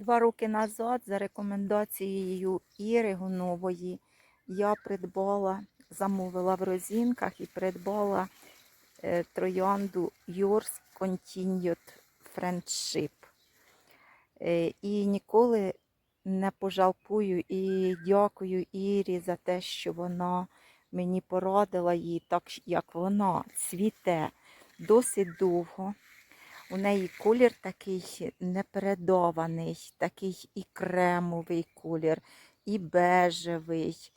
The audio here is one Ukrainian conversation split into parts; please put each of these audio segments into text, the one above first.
Два роки назад, за рекомендацією Іри Гунової, я придбала, замовила в розінках і придбала е, троянду Yours Continued Friendship. Е, і ніколи не пожалкую і дякую Ірі за те, що вона мені порадила її так, як вона цвіте досить довго. У неї колір такий непередований, такий і кремовий колір, і бежевий,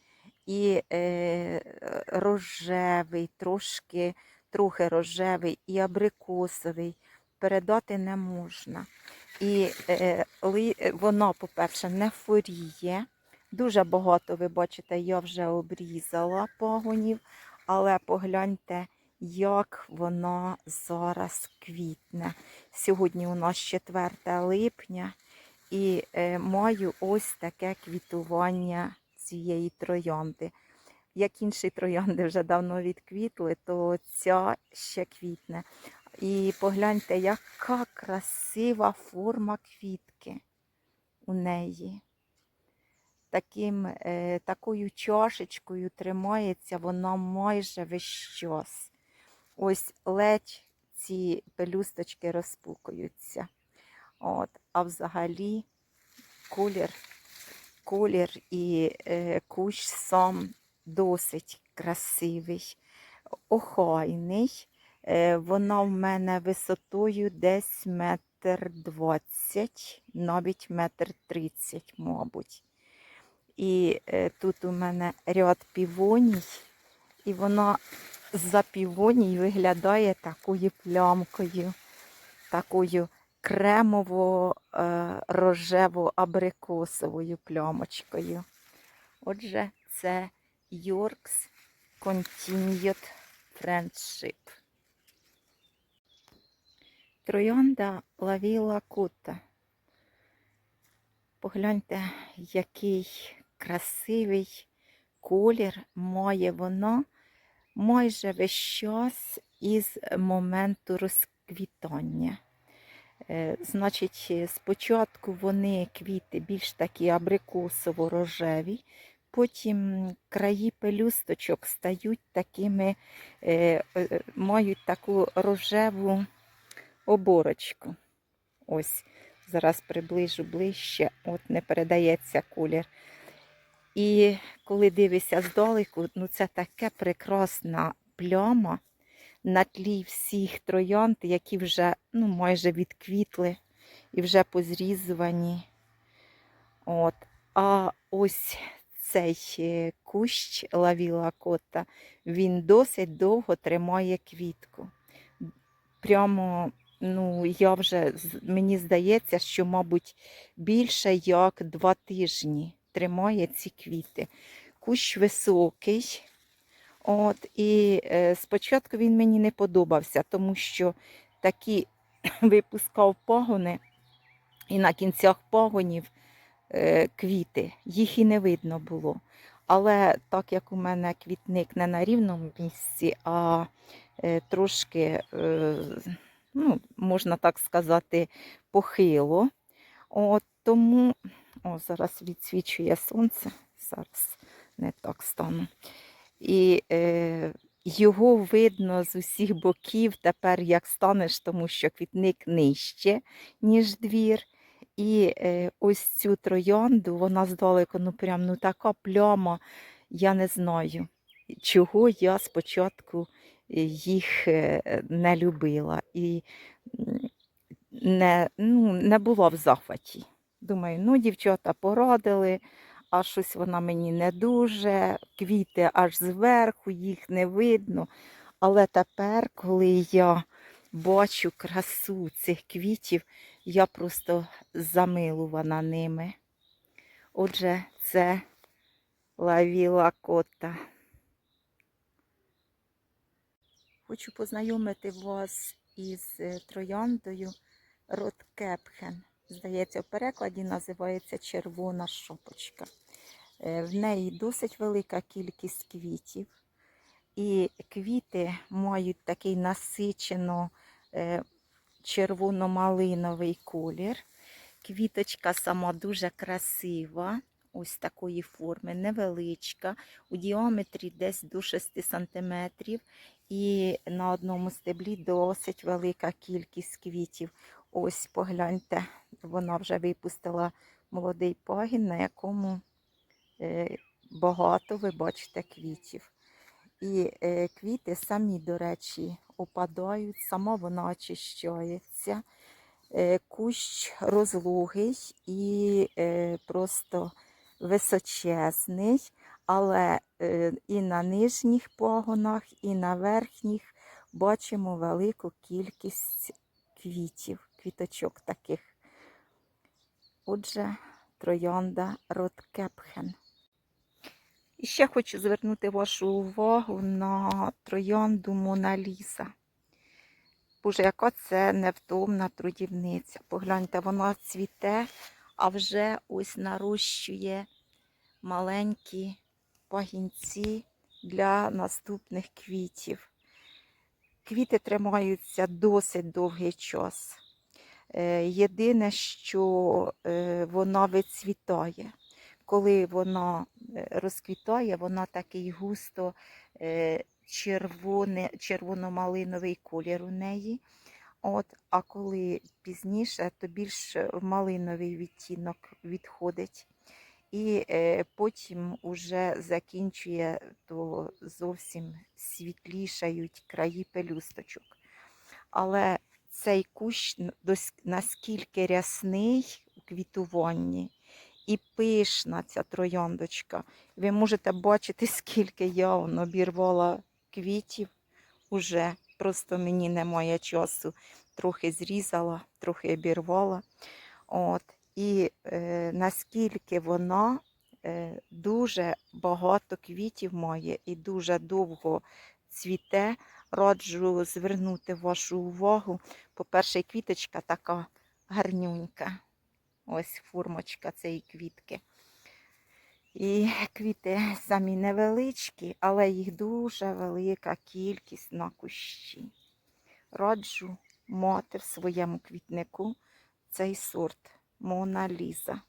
і е, рожевий, трошки, трохи рожевий, і абрикосовий. Передати не можна. І е, воно, по-перше, не форіє. Дуже багато, ви бачите, я вже обрізала пагонів, але погляньте, як вона зараз квітне. Сьогодні у нас 4 липня і е, маю ось таке квітування цієї троянди. Як інші троянди вже давно відквітли, то ця ще квітне. І погляньте, яка красива форма квітки у неї. Таким, е, такою чашечкою тримається вона майже весь час. Ось ледь ці пелюсточки розпукуються. От, а взагалі колір, колір і е, кущ сам досить красивий, охайний. Е, вона в мене висотою десь метр двадцять, навіть метр тридцять, мабуть. І е, тут у мене ряд півоній, і вона за півоній виглядає такою плямкою, такою кремово-рожево-абрикосовою плямочкою. Отже, це Yorks Continued Friendship. Троянда Лавіла Кута. Погляньте, який красивий колір має вона майже весь час із моменту розквітання. Е, Значить, спочатку вони квіти більш такі абрикосово-рожеві, потім краї пелюсточок стають такими, е, е, мають таку рожеву оборочку. Ось, зараз приближу ближче, от не передається колір. І коли дивишся здалеку, ну це таке прекрасна пляма на тлі всіх троянд, які вже ну, майже відквітли і вже позрізувані. От. А ось цей е, кущ лавіла кота, він досить довго тримає квітку. Прямо, ну, я вже, мені здається, що, мабуть, більше як два тижні тримає ці квіти. Кущ високий. От, і е, спочатку він мені не подобався, тому що такі випускав пагони, і на кінцях пагонів е, квіти, їх і не видно було. Але так як у мене квітник не на рівному місці, а е, трошки, е, ну, можна так сказати, похило, от, тому о, зараз відсвічує сонце, зараз не так стану. І е, його видно з усіх боків тепер, як станеш, тому що квітник нижче, ніж двір. І е, ось цю троянду, вона здалеку, ну прям ну така пляма, я не знаю, чого я спочатку е, їх е, не любила і не, ну, не була в захваті. Думаю, ну, дівчата порадили, а щось вона мені не дуже, квіти аж зверху, їх не видно. Але тепер, коли я бачу красу цих квітів, я просто замилувана ними. Отже, це лавіла кота. Хочу познайомити вас із е, трояндою Роткепхен. Здається, в перекладі називається червона шопочка. Е, В неї досить велика кількість квітів. І квіти мають такий насичено е, червоно-малиновий колір. Квіточка сама дуже красива, ось такої форми, невеличка, у діаметрі десь до 6 см. І на одному стеблі досить велика кількість квітів. Ось погляньте, вона вже випустила молодий пагін, на якому е, багато ви бачите квітів. І е, квіти самі, до речі, опадають, сама вона очищається. Е, кущ розлугий і просто височезний, але і на нижніх погонах, і на верхніх бачимо велику кількість квітів, квіточок таких. Отже, троянда Роткепхен. І ще хочу звернути вашу увагу на троянду Мона Ліза. Боже, яка це невтомна трудівниця. Погляньте, вона цвіте, а вже ось нарощує маленькі пагінці для наступних квітів. Квіти тримаються досить довгий час. Е, Єдине, що е, вона вицвітає. Коли вона е, розквітає, вона такий густо червоно-малиновий колір у неї. От, а коли пізніше, то більш малиновий відтінок відходить. І потім уже закінчує, то зовсім світлішають краї пелюсточок. Але цей кущ наскільки рясний у квітуванні і пишна ця трояндочка. Ви можете бачити, скільки я обірвала квітів уже. Просто мені немає часу. Трохи зрізала, трохи обірвала. От. І е, наскільки вона е, дуже багато квітів має і дуже довго цвіте, раджу звернути вашу увагу. По-перше, квіточка така гарнюнька. Ось формочка цієї квітки. І квіти самі невеличкі, але їх дуже велика кількість на кущі. Раджу мати в своєму квітнику цей сорт Мона Ліза.